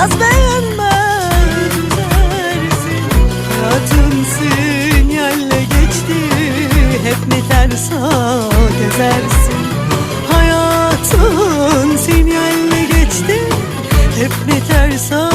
gezersin Saz beğenmez Hayatın sinyalle geçti. Hep mi tersa gezersin. Hayatın sinyalle geçti. Hep mi tersa